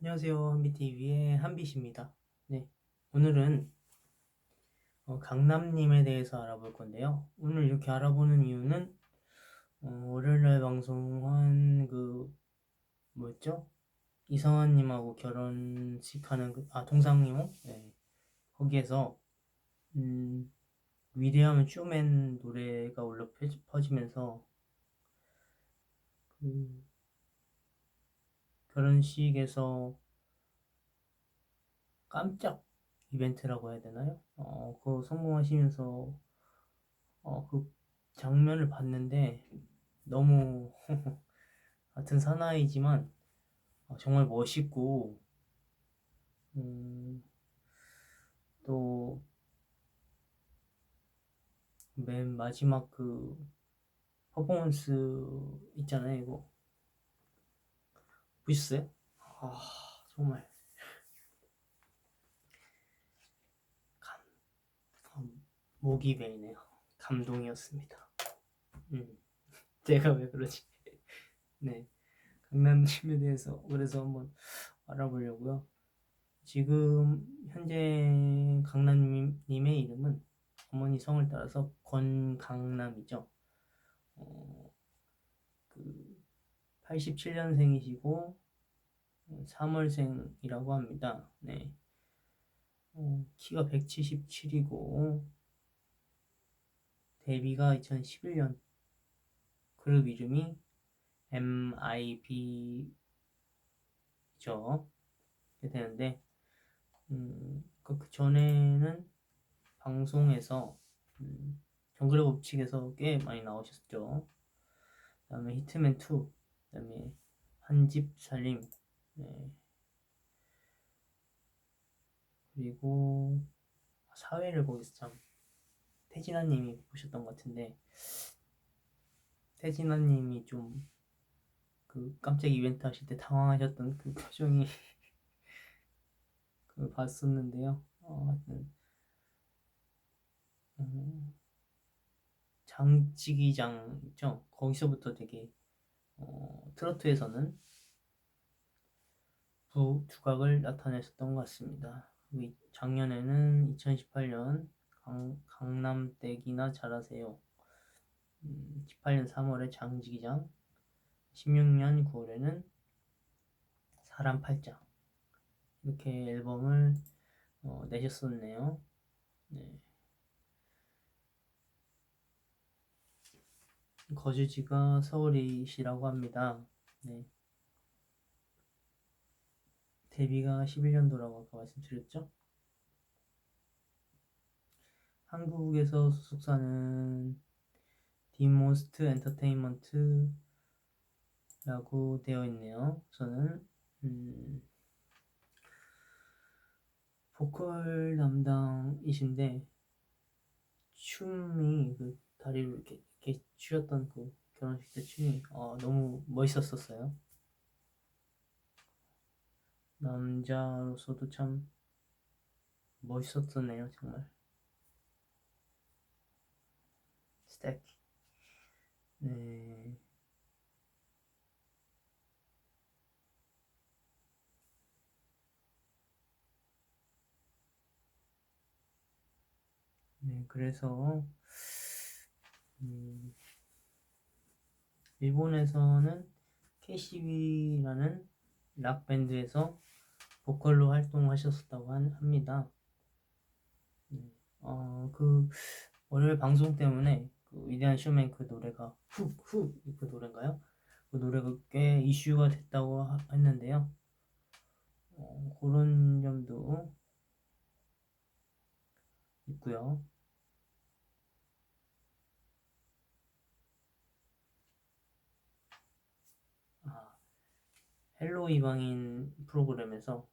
안녕하세요. 한비TV의 한빛입니다. 네. 오늘은 어, 강남님에 대해서 알아볼 건데요. 오늘 이렇게 알아보는 이유는 어, 월요일날 방송한 그 뭐였죠? 이성환님하고 결혼식 하는 그, 아 동상이몽? 네. 거기에서 음, 위대함은 쇼맨 노래가 올라 퍼지- 퍼지면서 그 결혼식에서 깜짝 이벤트라고 해야 되나요? 어, 그거 성공하시면서 어, 그 장면을 봤는데 너무 같은 사나이지만 어, 정말 멋있고 음, 또 맨 마지막 그 퍼포먼스 있잖아요 이거 보셨어요? 아 정말. 감, 어, 목이 베이네요. 감동이었습니다. 음, 제가 왜 그러지? 네. 강남님에 대해서 그래서 한번 알아보려고요. 지금 현재 강남님의 이름은 어머니 성을 따라서 권강남이죠. 어, 그 87년생이시고 3월생이라고 합니다. 네. 어, 키가 177이고 데뷔가 2011년 그룹 이름이 MIB죠. 되는데 음, 그, 그 전에는 방송에서 음, 정글의 법칙에서 꽤 많이 나오셨죠. 그다음에 히트맨 2, 그다음에 한 집 살림, 네. 그리고 사회를 거기서 참 태진아님이 보셨던 것 같은데 태진아님이 좀 그 깜짝 이벤트 하실 때 당황하셨던 그 표정이 그 봤었는데요. 어, 하여튼 음, 장지기장 있죠. 거기서부터 되게 어, 트로트에서는 부 두각을 나타냈었던 것 같습니다. 작년에는 2018년 강, 강남댁이나 잘하세요. 음, 18년 3월에 장지기장, 16년 9월에는 사람 팔자 이렇게 앨범을 어, 내셨었네요. 네. 거주지가 서울이시라고 합니다. 네. 데뷔가 11년도라고 아까 말씀드렸죠? 한국에서 소속사는 디모스트 엔터테인먼트라고 되어 있네요. 저는 음, 보컬 담당이신데 춤이 그 다리를 이렇게, 이렇게 추셨던 그 결혼식 때 춤이 어, 너무 멋있었었어요. 남자로서도 참 멋있었었네요, 정말. 스택. 네. 네, 그래서 음, 일본에서는 KCB라는 락 밴드에서 보컬로 활동하셨었다고 한- 합니다. 음, 어, 그 월요일 방송 때문에 그 위대한 쇼맨 그 노래가 훅훅 그 노래인가요? 그 노래가 꽤 이슈가 됐다고 하- 했는데요. 어, 그런 점도 있고요. 헬로 이방인 프로그램에서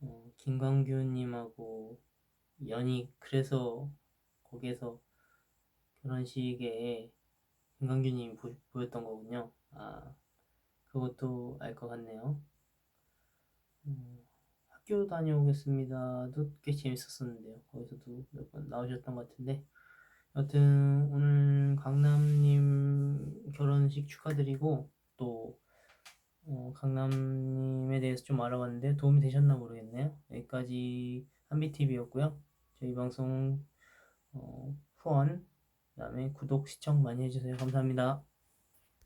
어, 김광규님하고 연이 그래서 거기에서 결혼식에 김광규님이 보, 보였던 거군요. 아, 그것도 알 것 같네요. 음, 학교 다녀오겠습니다도 꽤 재밌었었는데요. 거기서도 몇 번 나오셨던 것 같은데. 여튼 오늘 강남님 결혼식 축하드리고 또 어, 강남님에 대해서 좀 알아봤는데 도움이 되셨나 모르겠네요. 여기까지 한비TV였고요. 저희 방송 어, 후원, 그 다음에 구독, 시청 많이 해주세요. 감사합니다.